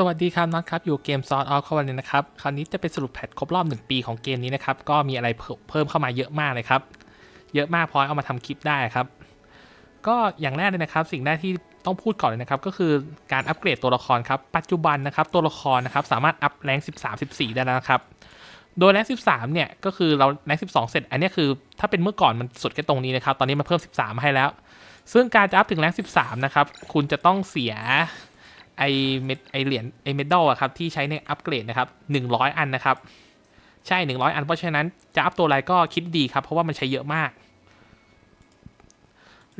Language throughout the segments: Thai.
สวัสดีครับน็อตครับ อยู่เกมซอ r ออ f เข้าวันนี้นะครับ คราวนี้จะเป็นสรุปแพทครบรอบ 1 ปีของเกมนี้นะครับ ก็มีอะไรเพิ่มเข้ามาเยอะมากเลยครับ เยอะมากพอเอามาทำคลิปได้ครับ ก็อย่างแรกเลยนะครับ สิ่งแรกที่ต้องพูดก่อนเลยนะครับ ก็คือการอัปเกรดตัวละครครับ ปัจจุบันนะครับตัวละครนะครับสามารถอัพแรง13 14 ได้แล้วนะครับ โดยแรง13 เนี่ยก็คือเราแรง12 เสร็จ อันนี้คือถ้าเป็นเมื่อก่อนมันสุดแค่ตรงนี้นะครับ ตอนนี้มันเพิ่ม 13มาให้แล้ว ซึ่งการจะอัพถึงแรง13 นะครับ คุณจะต้องเสีย ไอเม็ดไอเหรียญไอเมดัลอะครับที่ใช้ในอัปเกรดนะครับ100 อันนะครับ ใช่ 100 อัน เพราะฉะนั้นจะอัพตัวอะไรก็คิดดีครับ เพราะว่ามันใช้เยอะมาก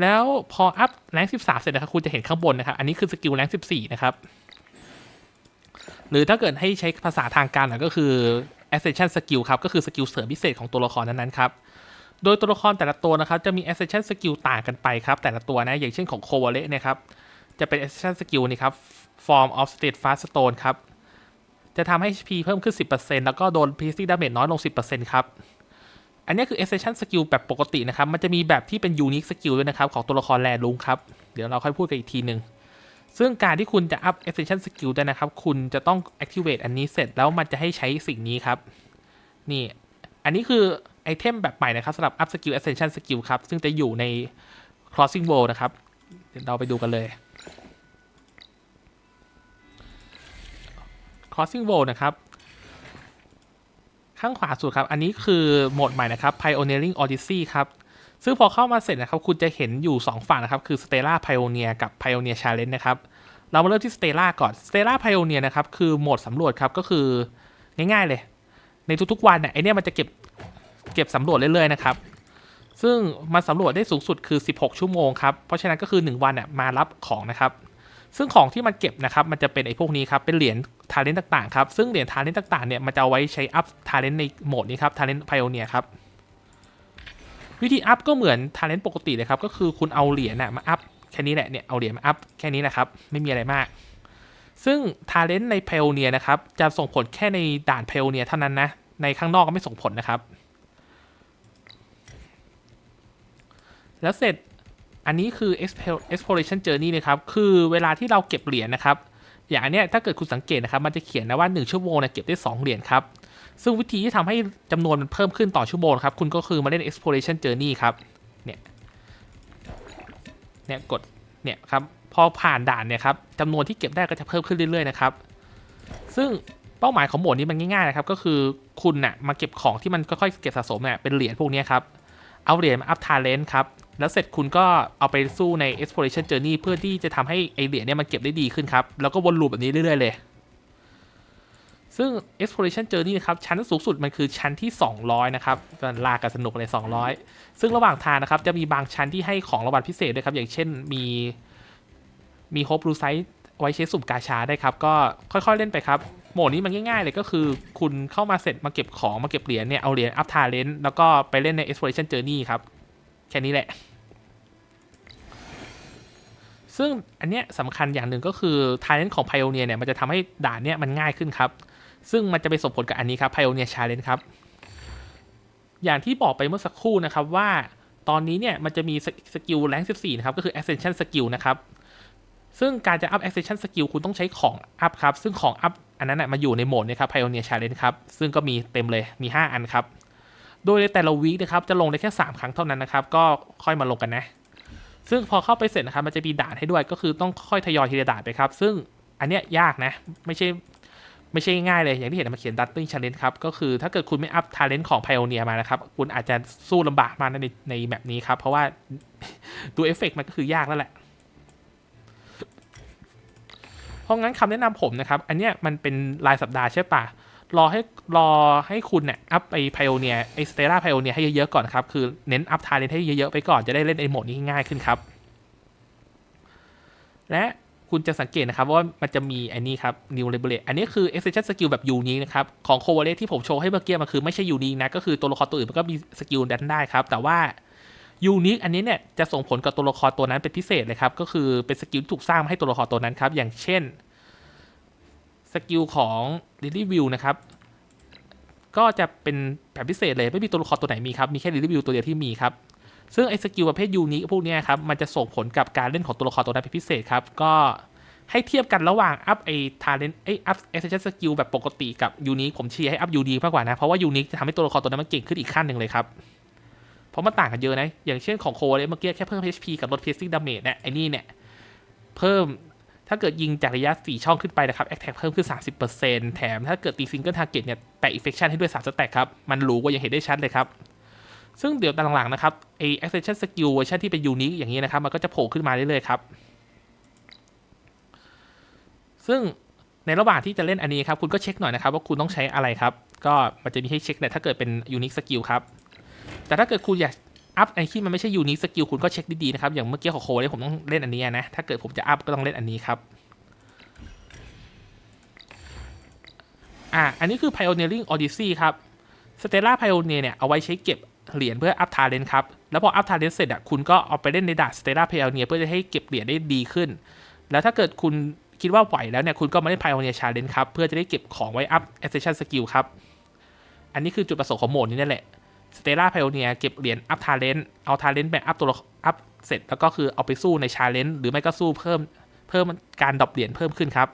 แล้วพออัพแรง13 เสร็จนะครับคุณจะเห็นข้างบนนะครับ อันนี้คือสกิลแรง14 นะครับ หรือถ้าเกิดให้ใช้ภาษาทางการหน่ยก็คือ ascension skill ครับ ก็คือสกิลเสริมพิเศษของตัวละครนั้นๆครับโดยตัวละครแต่ละตัวนะครับ จะมี ascension skill ต่างกันไปครับ แต่ละตัวนะ อย่างเช่นของโควาเลเนี่ยครับ จะเป็น ascension skill นี่ครับ form of state fast stone ครับ จะทำให้ HP เพิ่มขึ้น 10%แล้วก็โดน piercing damage น้อยลง 10%ครับ อันนี้คือ ascension skill แบบปกตินะครับ มันจะมีแบบที่เป็น unique skill ด้วยนะครับ ของตัวละครแลลุงครับ เดี๋ยวเราค่อยพูดกันอีกทีหนึ่งซึ่งการที่คุณจะ up ascension skill ได้นะครับ คุณจะต้อง activate อันนี้เสร็จแล้วมันจะให้ใช้สิ่งนี้ครับ นี่ อันนี้คือไอเทมแบบใหม่นะครับสำหรับ up skill ascension skill ครับ ซึ่งจะอยู่ใน crossing world นะครับเดี๋ยวเราไปดูกันเลย crossing world นะครับ ข้างขวาสุดครับ อันนี้คือโหมดใหม่นะครับ pioneering odyssey ครับ ซึ่งพอเข้ามาเสร็จนะครับ คุณจะเห็นอยู่ 2 ฝั่งนะครับ คือ stella pioneer กับ pioneer challenge นะครับ เรามาเริ่มที่ stella ก่อน stella pioneer นะครับ คือโหมดสำรวจครับ ก็คือง่ายๆเลย ในทุกๆวันเนี่ยไอเนี้ยมันจะเก็บเก็บสำรวจเรื่อยๆนะครับซึ่งมันสำรวจได้สูงสุดคือ 16 ชั่วโมงครับ เพราะฉะนั้นก็คือ 1 วันเนี่ยมารับของนะครับ ซึ่งของที่มันเก็บนะครับ มันจะเป็นไอ้พวกนี้ครับ เป็นเหรียญ ทาเลนต์ต่างๆครับ ซึ่งเหรียญทาเลนต์ต่างๆเนี่ยมันจะเอาไว้ใช้อัพทาเลนต์ในโหมดนี้ครับทาเลนต์ไพโอเนียครับ วิธีอัพก็เหมือนทาเลนต์ปกติเลยครับ ก็คือคุณเอาเหรียญน่ะมาอัพแค่นี้แหละเนี่ยเอาเหรียญมาอัพแค่นี้แหละครับ ไม่มีอะไรมาก ซึ่งทาเลนต์ในไพโอเนียนะครับจะส่งผลแค่ในด่านไพโอเนียเท่านั้นนะในข้างนอกก็ไม่ส่งผลนะครับ แล้วเสร็จอันนี้คือ explore- exploration journey นะครับ คือเวลาที่เราเก็บเหรียญนะครับ อย่างอันเนี้ยถ้าเกิดคุณสังเกตนะครับมันจะเขียนนะว่า 1 ชั่วโมงเนี่ยเก็บได้ 2 เหรียญครับ ซึ่งวิธีที่ทำให้จำนวนมันเพิ่มขึ้นต่อชั่วโมงครับ คุณก็คือมาเล่น exploration journey ครับ เนี่ย เนี่ยกด เนี่ยครับ พอผ่านด่านเนี่ยครับจำนวนที่เก็บได้ก็จะเพิ่มขึ้นเรื่อยๆนะครับ ซึ่งเป้าหมายของโหมดนี้มันง่ายๆนะครับ ก็คือคุณน่ะมาเก็บของที่มันค่อยๆเก็บสะสมเนี่ยเป็นเหรียญพวกนี้ครับ เอาเหรียญมาอัพทาเลนต์ครับ แล้วเสร็จคุณก็เอาไปสู้ใน exploration journey เพื่อที่จะทำให้ไอเหรียญเนี่ยมันเก็บได้ดีขึ้นครับ แล้วก็วนลูปแบบนี้เรื่อยๆเลย ซึ่ง exploration journey นะครับ ชั้นสูงสุดมันคือชั้นที่ 200 นะครับก็ลากกันสนุกเลย 200 ซึ่งระหว่างทางนะครับ จะมีบางชั้นที่ให้ของรางวัลพิเศษด้วยครับ อย่างเช่นมีมีโฮปรูไซต์ไว้ใช้สุ่มกาชาได้ครับ ก็ค่อยๆเล่นไปครับโหมดนี้มันง่ายๆเลยก็คือ คุณเข้ามาเสร็จมาเก็บของมาเก็บเหรียญเนี่ย เอาเหรียญอัพทาเลนต์แล้วก็ไปเล่นใน exploration journey ครับ แค่นี้แหละ ซึ่งอันเนี้ยสำคัญอย่างหนึ่งก็คือทาเลนต์ของ Pioneer เนี่ยมันจะทำให้ด่านเนี้ยมันง่ายขึ้นครับ ซึ่งมันจะไปส่งผลกับอันนี้ครับ Pioneer Challenge ครับ อย่างที่บอกไปเมื่อสักครู่นะครับว่าตอนนี้เนี่ยมันจะมีสกิลแรง14 นะครับ ก็คือ Ascension Skill นะครับซึ่งการจะอัพ Ascension Skill คุณต้องใช้ของอัพครับ ซึ่งของอัพอันนั้นนะมาอยู่ในโหมดนี้ครับ Pioneer Challenge ครับ ซึ่งก็มีเต็มเลย มี 5 อันครับ โดยในแต่ละวีคนะครับจะลงได้แค่ 3 ครั้งเท่านั้นนะครับ ก็ค่อยมาลงกันนะ ซึ่งพอเข้าไปเสร็จนะครับมันจะมีด่านให้ด้วยก็คือต้องค่อยทยอยทีละด่านไปครับ ซึ่งอันเนี้ยยากนะ ไม่ใช่ไม่ใช่ง่ายเลย อย่างที่เห็นมันเขียนดัตติ้งชาเลนจ์ครับ ก็คือถ้าเกิดคุณไม่อัพทาเลนต์ของ Pioneer มานะครับ คุณอาจจะสู้ลำบากมากในในแบบนี้ครับ เพราะว่าตัวเอฟเฟกต์มันก็คือยากแล้วแหละ เพราะงั้นคำแนะนำผมนะครับ อันเนี้ยมันเป็นรายสัปดาห์ใช่ปะ รอให้รอให้คุณเนี่ยอัพไอพ i o เนียไอสเตล่าพ i o เนียให้เยอะๆก่อนครับ คือเน้นอัพทาเลนให้เยอะๆไปก่อนจะได้เล่นไอโหมดนี้ง่ายขึ้นครับ และคุณจะสังเกตนะครับว่ามันจะมีอันนี้ครับ New Liberate อันนี้คือ Extension Skill แบบยูนิคนะครับ ของ c o v a l e t ที่ผมโชว์ให้เมื่อกี้มันคือไม่ใช่ยูนิคนะ ก็คือตัวละครตัวอื่นมันก็มีสกิลนั้นได้ครับ แต่ว่ายูนิคอันนี้เนี่ยจะส่งผลกับตัวละครตัวนั้นเป็นพิเศษเลยครับ ก็คือเป็นสกิลที่ถูกสร้างมาให้ตัวละครตัวนั้นครับ อย่างเช่น สกิลของ Lily View นะครับ ก็จะเป็นแบบพิเศษเลย ไม่มีตัวละครตัวไหนมีครับ มีแค่ Lily View ตัวเดียวที่มีครับ ซึ่งไอ้สกิลประเภทยูนิคพวกเนี้ยครับ มันจะส่งผลกับการเล่นของตัวละครตัวนั้นเป็นพิเศษครับ ก็ให้เทียบกันระหว่างอัพไอ้ทาเลนไออัพเอเซชันสกิลแบบปกติกับยูนิคผมเชียร์ให้อัพยูนิคมากกว่านะ เพราะว่ายูนิคจะทำให้ตัวละครตัวนั้นมันเก่งขึ้นอีกขั้นหนึ่งเลยครับเพราะมันต่างกันเยอะนะอย่างเช่นของโคเลยเมื่อกี้แค่เพิ่ม HP กับลด piercing damage เนี่ยไอ้นี่เนี่ยเพิ่ม ถ้าเกิดยิงจากระยะ 4 ช่องขึ้นไปนะครับ attack เพิ่มขึ้น 30%แถมถ้าเกิดตี single target เนี่ยแปะ infection ให้ด้วย 3 สแต็กครับ มันรู้ว่ายังเห็นได้ชัดเลยครับ ซึ่งเดี๋ยวตหลังๆนะครับไอ accession skill เวอร์ชันที่เป็นยูนิคอย่างนี้นะครับ มันก็จะโผล่ขึ้นมาเรื่อยๆครับ ซึ่งในระหว่างที่จะเล่นอันนี้ครับคุณก็เช็คหน่อยนะครับว่าคุณต้องใช้อะไรครับ ก็มันจะมีให้เช็คเนี่ยถ้าเกิดเป็นยูนิคสกิลครับแต่ถ้าเกิดคุณอยาก อัพไอที่มันไม่ใช่ยูนิคสกิลคุณก็เช็คดีๆนะครับ อย่างเมื่อกี้ของโคเนี่ยผมต้องเล่นอันนี้นะ ถ้าเกิดผมจะอัพก็ต้องเล่นอันนี้ครับอ่าอันนี้คือ Pioneering Odyssey ครับ Stella Pioneer เนี่ย เอาไว้ใช้เก็บเหรียญเพื่ออัพทาเลนครับ แล้วพออัพทาเลนเสร็จอะคุณก็เอาไปเล่นในดาน Stella Pioneer เพื่อจะให้เก็บเหรียญได้ดีขึ้น แล้วถ้าเกิดคุณคิดว่าไหวแล้วเนี่ยคุณก็มาเล่น Pioneer Challenge ครับ เพื่อจะได้เก็บของไว้อัพ Ascension Skill ครับ อันนี้คือจุดประสงค์ของโหมดนี้นั่นแหละ Stella Pioneer เก็บเหรียญอัพทาเลนต์เอาทาเลนต์ไปอัพตัวอัพเสร็จแล้วก็คือเอาไปสู้ใน Challenge หรือไม่ก็สู้เพิ่มเพิ่มการดรอปเหรียญเพิ่มขึ้นครับ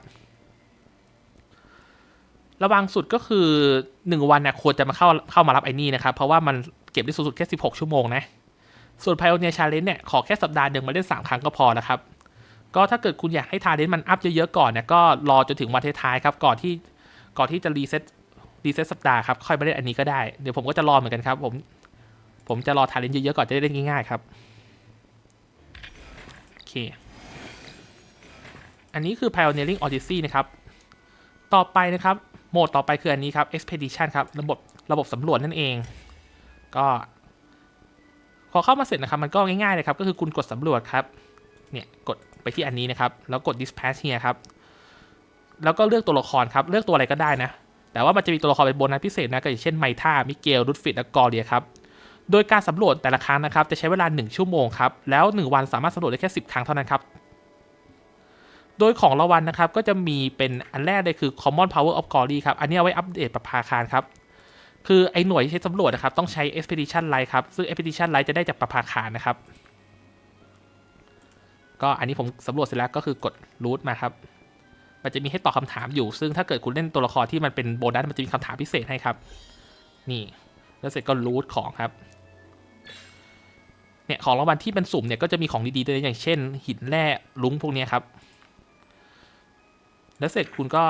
ระวังสุดก็คือ 1 วันเนี่ยควรจะมาเข้าเข้ามารับไอ้นี่นะครับ เพราะว่ามันเก็บได้สูงสุดแค่ 16 ชั่วโมงนะ ส่วน Pioneer Challenge เนี่ยขอแค่สัปดาห์หนึ่งมาเล่น 3 ครั้งก็พอแล้วครับ ก็ถ้าเกิดคุณอยากให้ทาเลนต์มันอัพเยอะๆก่อนเนี่ยก็รอจนถึงวันท้ายๆครับก่อนที่ก่อนที่จะรีเซ็ต รีเซ็ตสัปดาห์ครับ ค่อยมาเล่นอันนี้ก็ได้ เดี๋ยวผมก็จะรอเหมือนกันครับ ผม ผมจะรอทาเลนเยอะๆ ก่อนจะได้เล่นง่ายๆ ครับ โอเค อันนี้คือ Pioneering Odyssey นะครับ ต่อไปนะครับ โหมดต่อไปคืออันนี้ครับ Expedition ครับ ระบบระบบสำรวจนั่นเอง ก็พอเข้ามาเสร็จนะครับ มันก็ง่ายๆเลยครับ ก็คือคุณกดสำรวจครับ เนี่ย กดไปที่อันนี้นะครับ แล้วกด dispatch here ครับ แล้วก็เลือกตัวละครครับ เลือกตัวอะไรก็ได้นะ แต่ว่ามันจะมีตัวละครเป็นโบนัสพิเศษนะก็อย่างเช่นไมท่ามิเกลรุดฟิตและกอเรียครับโดยการสำรวจแต่ละครั้งนะครับจะใช้เวลา 1 ชั่วโมงครับแล้ว 1 วันสามารถสำรวจได้แค่ 10 ครั้งเท่านั้นครับโดยของรางวัลนะครับก็จะมีเป็นอันแรกเลยคือ Common Power of Glory ครับอันนี้เอาไว้อัปเดตประภาคารครับคือไอ้หน่วยที่ใช้สำรวจนะครับต้องใช้ Expedition Light ครับซึ่ง Expedition Light จะได้จากประภาคารนะครับก็อันนี้ผมสำรวจเสร็จแล้วก็คือกด root มาครับ มันจะมีให้ตอบคำถามอยู่ ซึ่งถ้าเกิดคุณเล่นตัวละครที่มันเป็นโบนัสมันจะมีคำถามพิเศษให้ครับ นี่แล้วเสร็จก็ root ของครับเนี่ยของรางวัลที่เป็นสุ่มเนี่ยก็จะมีของดีๆด้วยอย่างเช่น หินแร่ลุงพวกนี้ครับ แล้วเสร็จคุณก็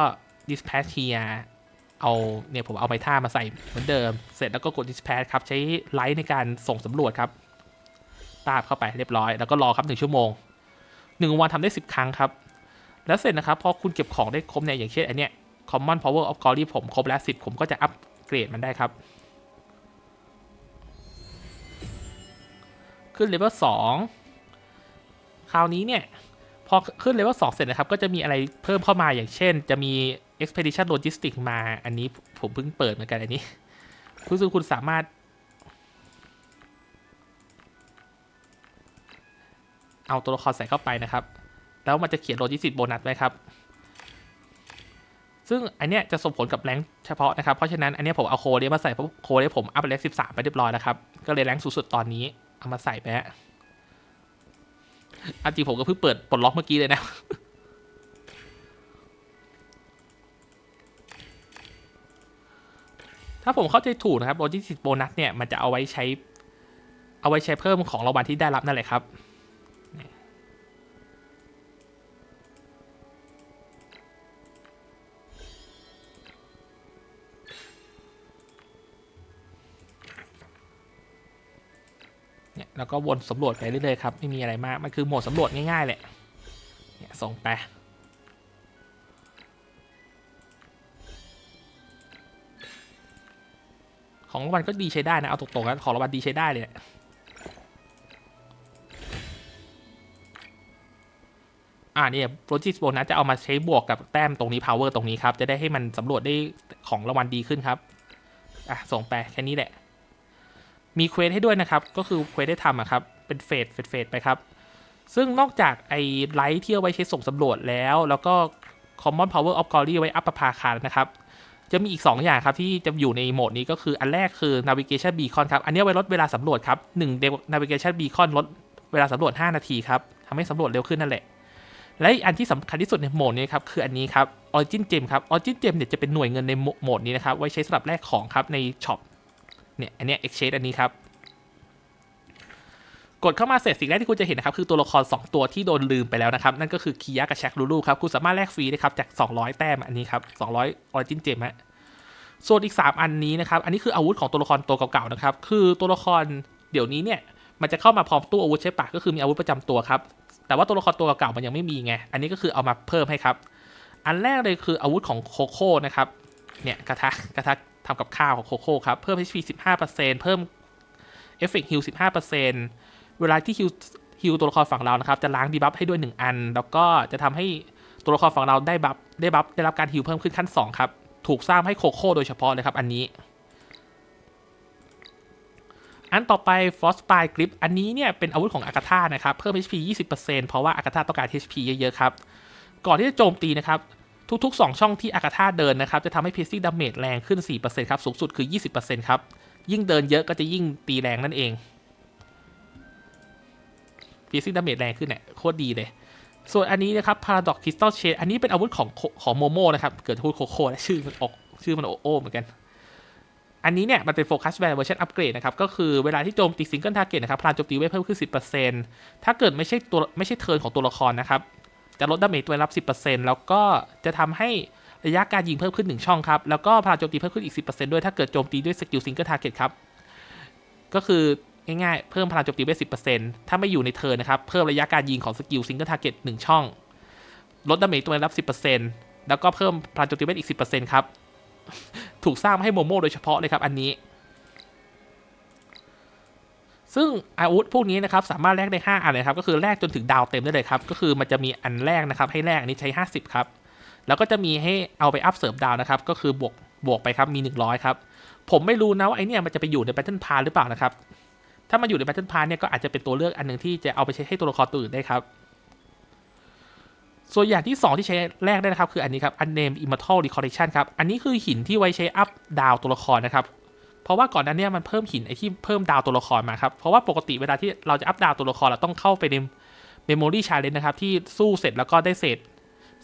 dispatch here เอาเนี่ยผมเอาไม้ท่ามาใส่เหมือนเดิม เสร็จแล้วก็กด dispatch ครับ ใช้ไลท์ในการส่งสำรวจครับ ตาบเข้าไปเรียบร้อย แล้วก็รอครับหนึ่งชั่วโมงหนึ่งวันทำได้สิบครั้งครับ แล้วเสร็จนะครับพอคุณเก็บของได้ครบเนี่ยอย่างเช่นอันเนี้ย common power of glory ผมครบแล้วสิบผมก็จะอัปเกรดมันได้ครับ ขึ้นเลเวลสองคราวนี้เนี่ยพอขึ้นเลเวลสองเสร็จนะครับ ก็จะมีอะไรเพิ่มเข้ามาอย่างเช่น จะมี expedition logistics มาอันนี้ผมเพิ่งเปิดเหมือนกันอันนี้คุณคือคุณสามารถ เอาตัวละครใส่เข้าไปนะครับ แล้วมันจะเขียน logistics bonus ไว้ครับ ซึ่งอันเนี้ยจะส่งผลกับแรงเฉพาะนะครับ เพราะฉะนั้นอันเนี้ยผมเอาโคเดมาใส่เพราะโคเดผมอัพแรงสิบสามไปเรียบร้อยแล้วครับ ก็เลยแรงสูงสุดตอนนี้เอามาใส่ไปฮะอันจริงผมก็เพิ่งเปิดปลดล็อกเมื่อกี้เลยนะถ้าผมเข้าใจถูกนะครับโลจิสติกโบนัสเนี่ย มันจะเอาไว้ใช้ เอาไว้ใช้เพิ่มของรางวัลที่ได้รับนั่นแหละครับ แล้วก็วนสำรวจไปเรื่อยๆครับไม่มีอะไรมาก มันคือโหมดสำรวจง่ายๆแหละเนี่ยส่งไปของรางวัลก็ดีใช้ได้นะ เอาตรงๆนะของรางวัลดีใช้ได้เลยแหละอ่าเนี่ยโปรจิสโบนัสจะเอามาใช้บวกกับแต้มตรงนี้ power ตรงนี้ครับ จะได้ให้มันสำรวจได้ของรางวัลดีขึ้นครับ อะ ส่งไปแค่นี้แหละ มีเควสให้ด้วยนะครับ ก็คือเควสได้ทำครับ เป็นเฟสเฟสเฟสไปครับ ซึ่งนอกจากไอ้ไลท์ที่เอาไว้ใช้ส่งสำรวจแล้ว แล้วก็ Common Power of Glory ไว้อัพประภาคารนะครับ จะมีอีก 2 อย่างครับ ที่จะอยู่ในโหมดนี้ก็คืออันแรกคือ Navigation Beacon ครับ อันนี้ไว้ลดเวลาสำรวจครับ1 Navigation Beacon ลดเวลาสำรวจ 5 นาทีครับทำให้สำรวจเร็วขึ้นนั่นแหละและอันที่สำคัญที่สุดในโหมดนี้ครับคืออันนี้ครับ Origin Gem ครับ Origin Gem เนี่ยจะเป็นหน่วยเงินในโหมดนี้นะครับไว้ใช้สำหรับแลกของครับในช็อป เนี่ยอันเนี้ย Exchange อันนี้ครับ กดเข้ามาเสร็จสิ่งแรกที่คุณจะเห็นนะครับ คือตัวละคร 2 ตัวที่โดนลืมไปแล้วนะครับ นั่นก็คือคียะกับแชกลูลูครับ คุณสามารถแลกฟรีได้ครับจาก 200 แต้มอันนี้ครับ200 Origin Gem ฮะส่วนอีก 3 อันนี้นะครับ อันนี้คืออาวุธของตัวละครตัวเก่าๆนะครับ คือตัวละครเดี๋ยวนี้เนี่ยมันจะเข้ามาพร้อมตู้อาวุธใช่ปะก็คือมีอาวุธประจำตัวครับ แต่ว่าตัวละครตัวเก่าๆมันยังไม่มีไง อันนี้ก็คือเอามาเพิ่มให้ครับ อันแรกเลยคืออาวุธของโคโค่นะครับ เนี่ยกระทะกระทะ ทำกับข้าวของโคโค่ครับ เพิ่ม HP 15%เพิ่มเอฟเฟกต์ฮิล15%เวลาที่ฮิลฮิลตัวละครฝั่งเรานะครับ จะล้างดีบัฟให้ด้วย 1 อัน แล้วก็จะทำให้ตัวละครฝั่งเราได้บัฟได้บัฟได้รับการฮิลเพิ่มขึ้นขั้น 2 ครับ ถูกสร้างให้โคโค่โดยเฉพาะเลยครับ อันนี้ อันต่อไป Frost Spy Grip อันนี้เนี่ยเป็นอาวุธของอากาธานะครับ เพิ่ม HP 20%เพราะว่าอากาธาต้องการ HP เยอะๆครับ ก่อนที่จะโจมตีนะครับ ทุกๆ 2 ช่องที่อากาธาเดินนะครับ จะทำให้ piercing damage แรงขึ้น 4%ครับ สูงสุดคือ 20%ครับ ยิ่งเดินเยอะก็จะยิ่งตีแรงนั่นเอง piercing damage แรงขึ้นเนี่ยโคตรดีเลย ส่วนอันนี้นะครับ paradox crystal chain อันนี้เป็นอาวุธของของโมโมนะครับ เกิดพูดโคโค่และชื่อมันออกชื่อมันโอโอเหมือนกันอันนี้เนี่ย มันเป็นโฟกัสแวร์เวอร์ชันอัปเกรดนะครับ ก็คือเวลาที่โจมตีซิงเกิลทาร์เก็ตนะครับพลังโจมตีไว้เพิ่มขึ้น 10%ถ้าเกิดไม่ใช่ตัวไม่ใช่เทิร์นของตัวละครนะครับ จะลดดาเมจตัวรับ 10%แล้วก็จะทำให้ระยะการยิงเพิ่มขึ้น 1 ช่องครับ แล้วก็พลังโจมตีเพิ่มขึ้นอีก 10%ด้วยถ้าเกิดโจมตีด้วยสกิลซิงเกิลทาร์เก็ตครับ ก็คือง่ายๆ เพิ่มพลังโจมตีไว้10%ถ้าไม่อยู่ในเทิร์นนะครับ เพิ่มระยะการยิงของสกิลซิงเกิลทาร์เก็ต1ช่อง ลดดาเมจตัวรับ10%แล้วก็เพิ่มพลังโจมตีไว้อีก10%ครับ ถูกสร้างให้โมโม่โดยเฉพาะเลยครับอันนี้ ซึ่งอาวุธพวกนี้นะครับสามารถแลกได้ 5 อันเลยครับก็คือแลกจนถึงดาวเต็มได้เลยครับก็คือมันจะมีอันแรกนะครับให้แลกอันนี้ใช้ 50 ครับ แล้วก็จะมีให้เอาไปอัพเสริมดาวนะครับก็คือบวกบวกไปครับมี 100 ครับ ผมไม่รู้นะว่าไอเนี่ยมันจะไปอยู่ในแบทเทิลพาหรือเปล่านะครับถ้ามันอยู่ในแบทเทิลพาเนี่ยก็อาจจะเป็นตัวเลือกอันหนึ่งที่จะเอาไปใช้ให้ตัวละครตัวอื่นได้ครับส่วนอย่างที่ 2 ที่ใช้แรกได้นะครับ คืออันนี้ครับ Unnamed Immortal Recollection ครับ อันนี้คือหินที่ไว้ใช้อัพดาวตัวละครนะครับ เพราะว่าก่อนหนั้นเนี่ยมันเพิ่มหินไอที่เพิ่มดาวตัวละครมาครับเพราะว่าปกติเวลาที่เราจะอัพดาวตัวละครเราต้องเข้าไปใน Memory Challenge นะครับที่สู้เสร็จแล้วก็ได้เศษ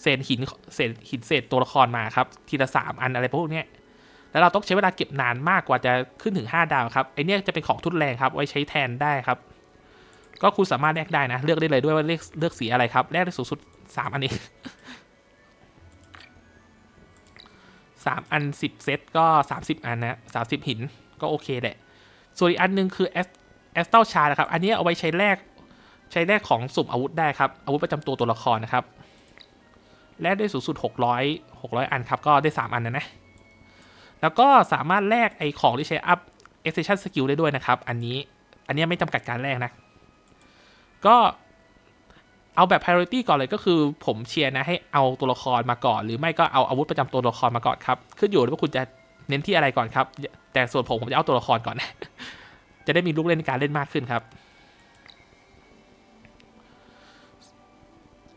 เศษหินเศษหินเศษตัวละครมาครับทีละ3อันอะไรพวกนี้แล้วเราต้องใช้เวลาเก็บนานมากกว่าจะขึ้นถึง 5 ดาวครับไอเนี้ยจะเป็นของทุนแรงครับไว้ใช้แทนได้ครับ ก็คุณสามารถแลกได้นะ เลือกได้เลยด้วยว่าเลือกเลือกสีอะไรครับแลกได้สูงสุด 3 อันเอง สามอันสิบเซตก็สามสิบอันนะสามสิบหินก็โอเคแหละ ส่วนอีกอันหนึงคือแอสแอสเตลชานะครับ อันนี้เอาไว้ใช้แลกใช้แลกของสุ่มอาวุธได้ครับ อาวุธประจำตัวตัวละครนะครับ แลกได้สูงสุด 600 600 อันครับ ก็ได้ 3 อันนะนะ แล้วก็สามารถแลกไอของที่ใช้อัพ extension skill ได้ด้วยนะครับ อันนี้ อันนี้ไม่จำกัดการแลกนะ ก็ เอาแบบ priority ก่อนเลยก็คือผมเชียร์นะให้เอาตัวละครมาก่อน หรือไม่ก็เอาอาวุธประจำตัวละครมาก่อนครับขึ้นอยู่ว่าคุณจะเน้นที่อะไรก่อนครับ แต่ส่วนผมผมจะเอาตัวละครก่อนนะจะได้มีลูกเล่นในการเล่นมากขึ้นครับ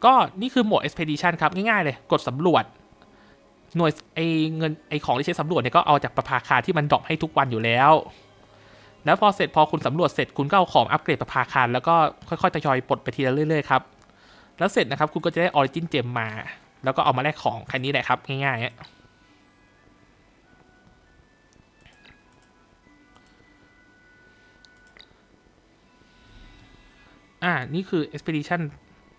ก็นี่คือโหมด expedition ครับ ง่ายๆเลย กดสำรวจ หน่วยไอเงินไอของที่ใช้สำรวจเนี่ยก็เอาจากประภาคารที่มันดรอปให้ทุกวันอยู่แล้ว แล้วพอเสร็จพอคุณสำรวจเสร็จคุณก็เอาของอัปเกรดประภาคารแล้วก็ค่อยๆทยอยปลดไปทีละเรื่อยๆครับ แล้วเสร็จนะครับคุณก็จะได้ออริจินเจมมา แล้วก็เอามาแลกของแค่นี้แหละครับ ง่ายๆอะอ่า นี่คือ expedition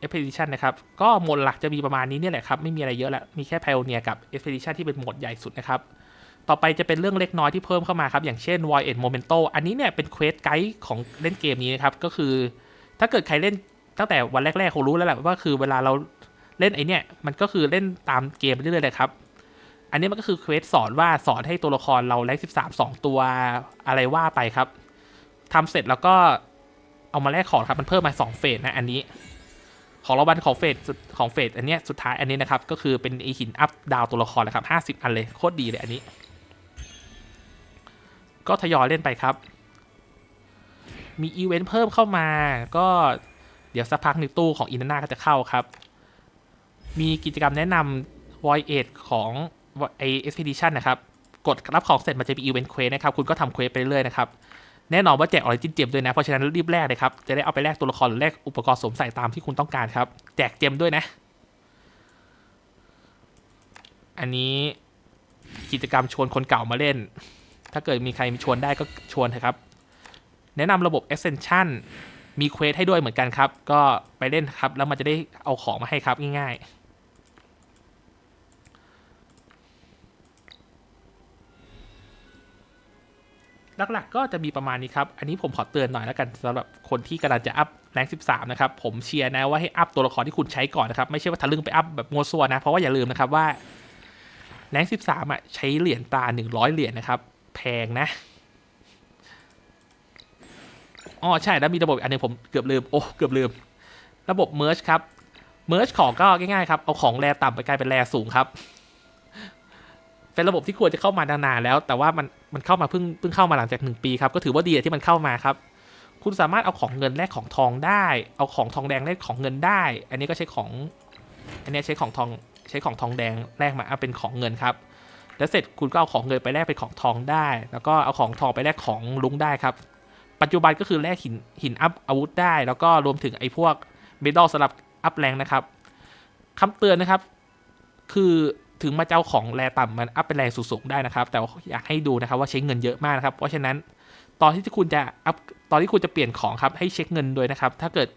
expedition นะครับ ก็โหมดหลักจะมีประมาณนี้เนี่ยแหละครับ ไม่มีอะไรเยอะละ มีแค่ pioneer กับ expedition ที่เป็นโหมดใหญ่สุดนะครับ ต่อไปจะเป็นเรื่องเล็กน้อยที่เพิ่มเข้ามาครับ อย่างเช่น void end momento อันนี้เนี่ยเป็นเควสไกด์ของเล่นเกมนี้นะครับ ก็คือ ถ้าเกิดใครเล่น ตั้งแต่วันแรกๆคงรู้แล้วแหละว่าคือเวลาเราเล่นไอเนี่ยมันก็คือเล่นตามเกมไปเรื่อยๆเลยครับ อันนี้มันก็คือเควสสอนว่าสอนให้ตัวละครเราแรงสิบสามสองตัวอะไรว่าไปครับทำเสร็จแล้วก็เอามาแลกของครับมันเพิ่มมาสองเฟสนะอันนี้ ของรางวัลของเฟสของเฟสอันเนี้ยสุดท้ายอันนี้นะครับ ก็คือเป็นไอหินอัพดาวตัวละครนะครับห้าสิบอันเลยโคตรดีเลยอันนี้ ก็ทยอยเล่นไปครับ มีอีเวนต์เพิ่มเข้ามาก็ เดี๋ยวสักพักในตู้ของอินนาก็จะเข้าครับ มีกิจกรรมแนะนำ Void Age ของไอ Expedition นะครับ กดรับของเสร็จมันจะมีอีเวนต์เควสนะครับ คุณก็ทำเควสไปเรื่อยนะครับ แน่นอนว่าแจกออริจินเจมด้วยนะ เพราะฉะนั้นรีบแลกเลยครับ จะได้เอาไปแลกตัวละครหรือแลกอุปกรณ์สวมใส่ตามที่คุณต้องการครับ แจกเจมด้วยนะ อันนี้กิจกรรมชวนคนเก่ามาเล่น ถ้าเกิดมีใครชวนได้ก็ชวนเถอะครับ แนะนำระบบ Ascension มีเควสให้ด้วยเหมือนกันครับ ก็ไปเล่นครับ แล้วมันจะได้เอาของมาให้ครับง่ายๆ หลักๆ ก็จะมีประมาณนี้ครับ อันนี้ผมขอเตือนหน่อยแล้วกันสำหรับคนที่กำลังจะอัพแรง13 นะครับ ผมเชียร์นะว่าให้อัพตัวละครที่คุณใช้ก่อนนะครับ ไม่ใช่ว่าทะลึ่งไปอัพแบบมัวซัวนะ เพราะว่าอย่าลืมนะครับว่าแรง13อะใช้เหรียญตา 100 เหรียญนะครับ แพงนะ อ๋อใช่แล้วมีระบบอีกอันหนึงผมเกือบลืมโอ้เกือบลืม ระบบ merge ครับ merge ของก็ง่ายๆครับ เอาของแรต่ำไปกลายเป็นแรสูงครับ เป็นระบบที่ควรจะเข้ามานานๆแล้ว แต่ว่ามันมันเข้ามาเพิ่งเพิ่งเข้ามาหลังจากหนึ่งปีครับ ก็ถือว่าดีที่มันเข้ามาครับ คุณสามารถเอาของเงินแลกของทองได้ เอาของทองแดงแลกของเงินได้ อันนี้ก็ใช้ของ อันนี้ใช้ของทองใช้ของทองแดงแลกมาเอาเป็นของเงินครับแล้วเสร็จคุณก็เอาของเงินไปแลกเป็นของทองได้ แล้วก็เอาของทองไปแลกของลุงได้ครับ ปัจจุบันก็คือแลกหินหินอัพอาวุธได้ แล้วก็รวมถึงไอ้พวกเมดัลสำหรับอัพแรงนะครับคำเตือนนะครับ คือถึงมาเจ้าของแรต่ำมันอัพเป็นแรงสูงๆได้นะครับ แต่อยากให้ดูนะครับว่าใช้เงินเยอะมากนะครับ เพราะฉะนั้นตอนที่คุณจะอัพตอนที่คุณจะเปลี่ยนของครับให้เช็คเงินด้วยนะครับ ถ้าเกิด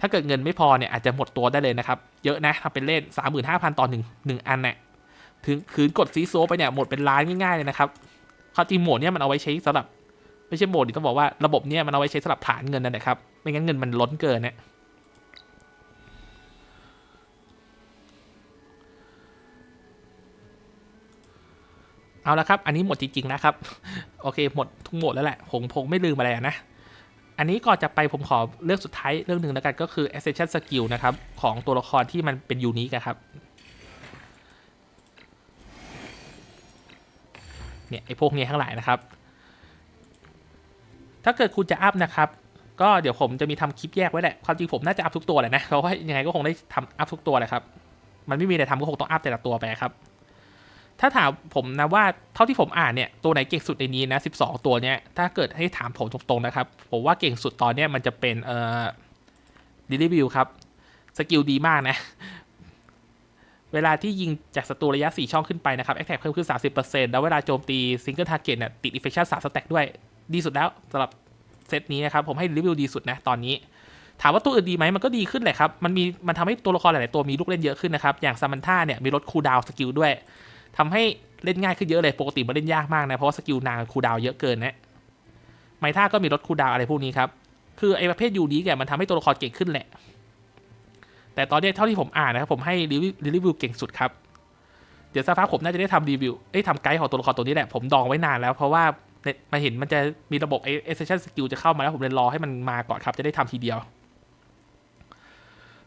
ถ้าเกิดเงินไม่พอเนี่ยอาจจะหมดตัวได้เลยนะครับ เยอะนะทำเป็นเล่น35,000ต่อหนึ่งหนึ่งอันเนี่ยถึงคืนกดซีโซไปเนี่ยหมดเป็นล้านง่ายๆเลยนะครับความจริงหมดเนี่ยมันเอาไว้ใช้สำหรับ ไม่ใช่โหมดดิต้องบอกว่าระบบเนี่ยมันเอาไว้ใช้สำหรับฐานเงินนั่นแหละครับ ไม่งั้นเงินมันล้นเกินเนี่ยเอาละครับ อันนี้หมดจริงๆนะครับ โอเค หมดทุกหมดแล้วแหละ ผมคงไม่ลืมอะไรนะ อันนี้ก่อนจะไปผมขอเลือกสุดท้ายเรื่องหนึ่งแล้วกันก็คือ Ascension Skill นะครับ ของตัวละครที่มันเป็นยูนิคอะครับ เนี่ยไอพวกนี้ทั้งหลายนะครับ ถ้าเกิดคุณจะอัพนะครับ ก็เดี๋ยวผมจะมีทำคลิปแยกไว้แหละ ความจริงผมน่าจะอัพทุกตัวเลยนะ เพราะว่ายังไงก็คงได้ทำอัพทุกตัวแหละครับ มันไม่มีอะไรทำก็คงต้องอัพแต่ละตัวไปครับ ถ้าถามผมนะว่าเท่าที่ผมอ่านเนี่ยตัวไหนเก่งสุดในนี้นะ 12 ตัวเนี้ย ถ้าเกิดให้ถามผมตรงๆนะครับ ผมว่าเก่งสุดตอนเนี้ยมันจะเป็นเอ่อดิลิวิวครับ สกิลดีมากนะเวลาที่ยิงจากศัตรูระยะ 4 ช่องขึ้นไปนะครับ แอคแท็กเพิ่มขึ้น 30%แล้วเวลาโจมตีซิงเกิลทาร์เก็ตเนี่ยติดอิเฟคชั่น3สแต็กด้วย ดีสุดแล้วสำหรับเซตนี้นะครับ ผมให้รีวิวดีสุดนะตอนนี้ ถามว่าตัวอื่นดีไหมมันก็ดีขึ้นแหละครับ มันมีมันทำให้ตัวละครหลาย ๆ ตัวมีลูกเล่นเยอะขึ้นนะครับ อย่างซามันธาเนี่ยมีลดคูดาวสกิลด้วยทำให้เล่นง่ายขึ้นเยอะเลย ปกติมันเล่นยากมากนะ เพราะว่าสกิลนางคูดาวเยอะเกินนะไมท่าก็มีลดคูดาวอะไรพวกนี้ครับ คือไอ้ประเภทยูนี้แกมันทำให้ตัวละครเก่งขึ้นแหละ แต่ตอนนี้เท่าที่ผมอ่านนะครับผมให้รีวิวรีวิวเก่งสุดครับ เดี๋ยวสักพักผมน่าจะได้ทำรีวิว เอ้ยทำไกด์ของตัวละครตัวนี้แหละ ผมดองไว้นานแล้วเพราะว่า มาเห็นมันจะมีระบบไอ้ Essential Skill จะเข้ามาแล้วผมเลยรอให้มันมาก่อนครับ จะได้ทำทีเดียว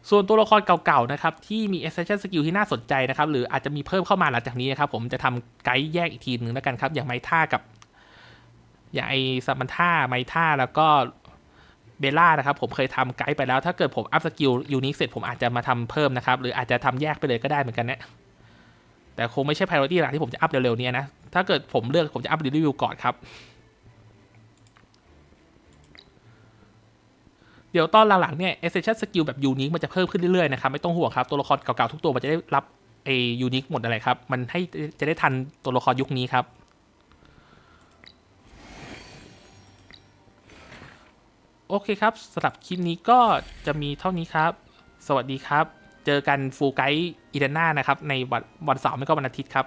ส่วนตัวละครเก่าๆนะครับ ที่มี Essential Skill ที่น่าสนใจนะครับ หรืออาจจะมีเพิ่มเข้ามาหลังจากนี้นะครับ ผมจะทำไกด์แยกอีกทีหนึ่งแล้วกันครับ อย่างไมท่ากับ อย่างไอซัมมันท่าไมท่าแล้วก็เบลล่านะครับ ผมเคยทำไกด์ไปแล้ว ถ้าเกิดผมอัพสกิลยูนิคเสร็จผมอาจจะมาทำเพิ่มนะครับ หรืออาจจะทำแยกไปเลยก็ได้เหมือนกันเนะแต่คงไม่ใช่ priority หลักที่ผมจะอัพเร็วๆเนี้นะ ถ้าเกิดผมเลือกผมจะอัพรีวิวก่อนครับ เดี๋ยวตอนหลังๆเนี่ย essential skill แบบยูนิคมันจะเพิ่มขึ้นเรื่อยๆนะครับ ไม่ต้องห่วงครับ ตัวละครเก่าๆทุกตัวมันจะได้รับไอยูนิคหมดอะไรครับ มันให้จะได้ทันตัวละครยุคนี้ครับโอเคครับสำหรับคลิปนี้ก็จะมีเท่านี้ครับ สวัสดีครับ เจอกันฟูลไกด์อีเดน่านะครับ ในวันวันเสาร์ไม่ก็วันอาทิตย์ครับ